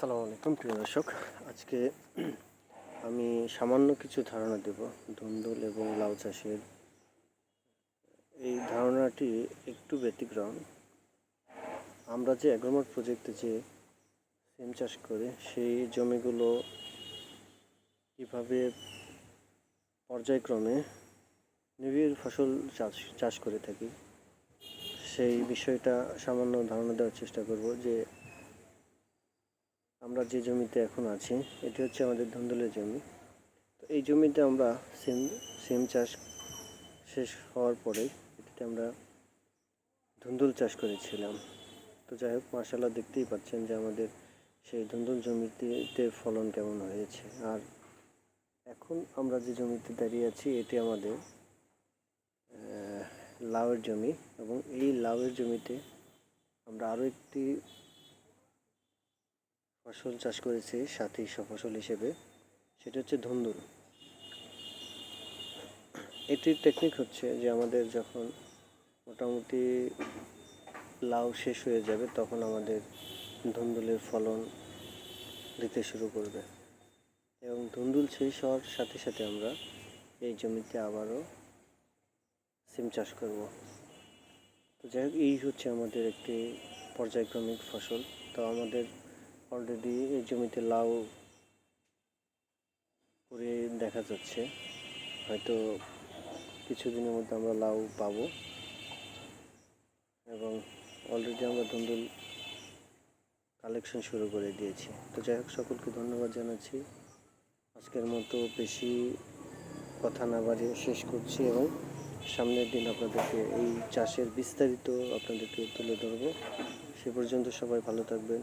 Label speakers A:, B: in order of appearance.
A: আসসালামু আলাইকুম, প্রিয় দর্শক। আজকে আমি সামান্য কিছু ধারণা দেব। ধুন্দুল এবং লাউ চাষের এই ধারণাটি একটু ব্যতিক্রম। আমরা যে অ্যাগ্রোমার্ট প্রজেক্টে যে সিম চাষ করে, সেই জমিগুলো কীভাবে পর্যায়ক্রমে নিবিড় ফসল চাষ চাষ করে থাকি, সেই বিষয়টা সামান্য ধারণা দেওয়ার চেষ্টা করব যে আমরা যে জমিতে এখন আছি, এটি হচ্ছে আমাদের ধুন্দুলের জমি। তো এই জমিতে আমরা সিম সিম চাষ শেষ হওয়ার পরে এটিতে আমরা ধুন্দুল চাষ করেছিলাম। তো যাই হোক মার্শাল্লাহ দেখতেই পাচ্ছেন যে আমাদের সেই ধুন্দুল জমিতে ফলন কেমন হয়েছে। আর এখন আমরা যে জমিতে দাঁড়িয়ে আছি, এটি আমাদের লাউয়ের জমি এবং এই লাউয়ের জমিতে আমরা আরও একটি ফসল চাষ করেছি সাথী ফসল হিসেবে, সেটা হচ্ছে ধুন্দুল এটির টেকনিক হচ্ছে যে আমাদের যখন মোটামুটি লাউ শেষ হয়ে যাবে, তখন আমাদের ধুন্দুলের ফলন দিতে শুরু করবে। এবং ধুন্দুল শেষ হওয়ার সাথে সাথে আমরা এই জমিতে আবারও সিম চাষ করব। তো যাই হোক, এই হচ্ছে আমাদের একটি পর্যায়ক্রমিক ফসল। তো আমাদের অলরেডি এই জমিতে লাউ করে দেখা যাচ্ছে। হয়তো কিছুদিনের মধ্যে আমরা লাউ পাবো। এবং অলরেডি আমরা ধুন্দুল কালেকশন শুরু করে দিয়েছি। তো যাই হোক, সকলকে ধন্যবাদ জানাচ্ছি। আজকের মতো বেশি কথা না বাড়িয়ে শেষ করছি এবং সামনের দিন আপনাদেরকে এই চাষের বিস্তারিত আপনাদেরকে তুলে ধরবো। সে পর্যন্ত সবাই ভালো থাকবেন।